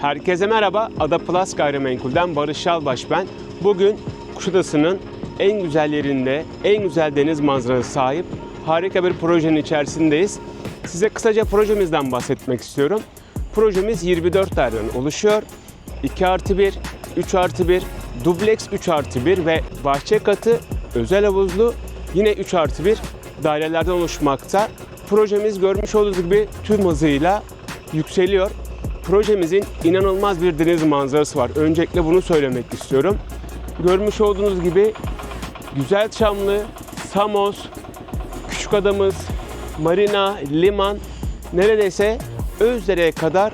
Herkese merhaba. Ada Plus Gayrimenkul'den Barış Şalbaş ben. Bugün Kuşadası'nın en güzel yerinde, en güzel deniz manzarası sahip harika bir projenin içerisindeyiz. Size kısaca projemizden bahsetmek istiyorum. Projemiz 24 daireden oluşuyor. 2 artı 1, 3 artı 1, dubleks 3 artı 1 ve bahçe katı özel havuzlu yine 3 artı 1 dairelerden oluşmakta. Projemiz görmüş olduğunuz gibi tüm hızıyla yükseliyor. Projemizin inanılmaz bir deniz manzarası var. Öncelikle bunu söylemek istiyorum. Görmüş olduğunuz gibi Güzel Çamlı, Samos, Küçük Adamız, Marina, Liman neredeyse Özdere'ye kadar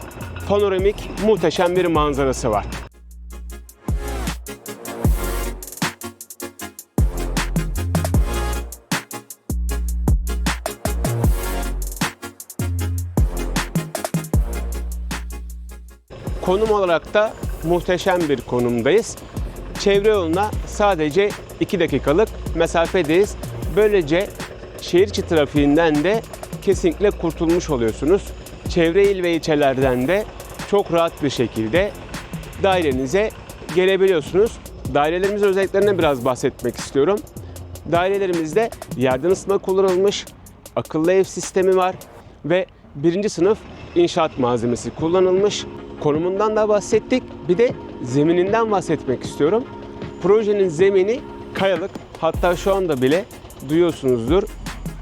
panoramik muhteşem bir manzarası var. Konum olarak da muhteşem bir konumdayız. Çevre yoluna sadece 2 dakikalık mesafedeyiz. Böylece şehir içi trafiğinden de kesinlikle kurtulmuş oluyorsunuz. Çevre il ve ilçelerden de çok rahat bir şekilde dairenize gelebiliyorsunuz. Dairelerimizin özelliklerinden biraz bahsetmek istiyorum. Dairelerimizde yerden ısıtma kullanılmış, akıllı ev sistemi var ve birinci sınıf inşaat malzemesi kullanılmış. Konumundan da bahsettik. Bir de zemininden bahsetmek istiyorum. Projenin zemini kayalık. Hatta şu anda bile duyuyorsunuzdur.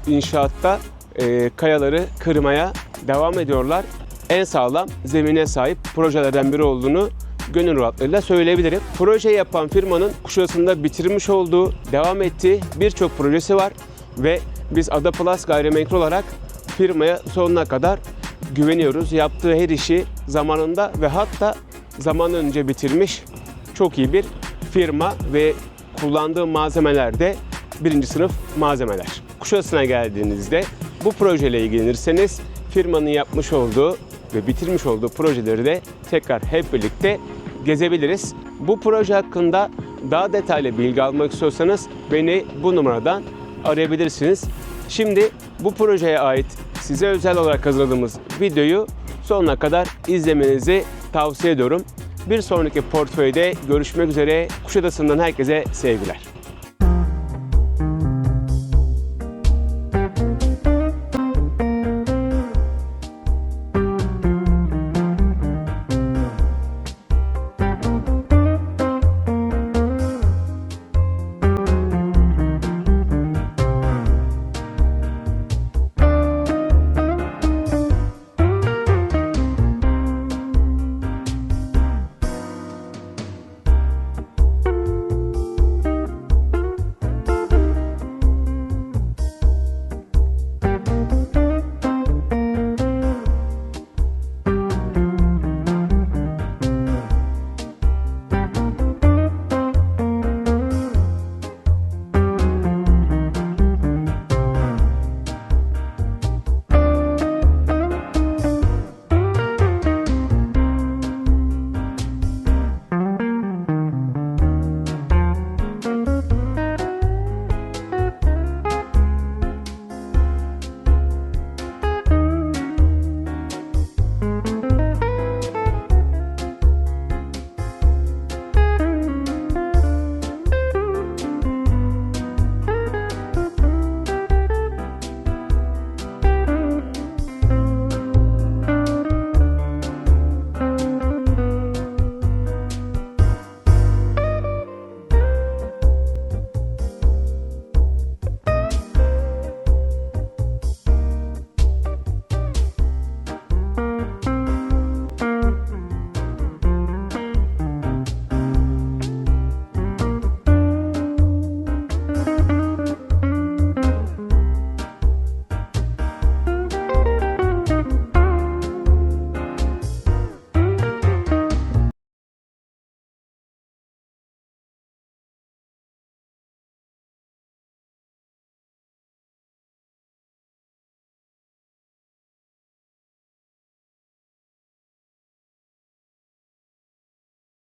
İnşaatta e, kayaları kırmaya devam ediyorlar. En sağlam zemine sahip projelerden biri olduğunu gönül rahatlığıyla söyleyebilirim. Proje yapan firmanın Kuşadası'nda bitirmiş olduğu, devam ettiği birçok projesi var ve biz Ada Plus Gayrimenkul olarak firmaya sonuna kadar güveniyoruz. Yaptığı her işi zamanında ve hatta zaman önce bitirmiş çok iyi bir firma ve kullandığı malzemeler de birinci sınıf malzemeler. Kuşadası'na geldiğinizde bu projeyle ilgilenirseniz firmanın yapmış olduğu ve bitirmiş olduğu projeleri de tekrar hep birlikte gezebiliriz. Bu proje hakkında daha detaylı bilgi almak istiyorsanız beni bu numaradan arayabilirsiniz. Şimdi bu projeye ait size özel olarak hazırladığımız videoyu sonuna kadar izlemenizi tavsiye ediyorum. Bir sonraki portföyde görüşmek üzere. Kuşadası'ndan herkese sevgiler.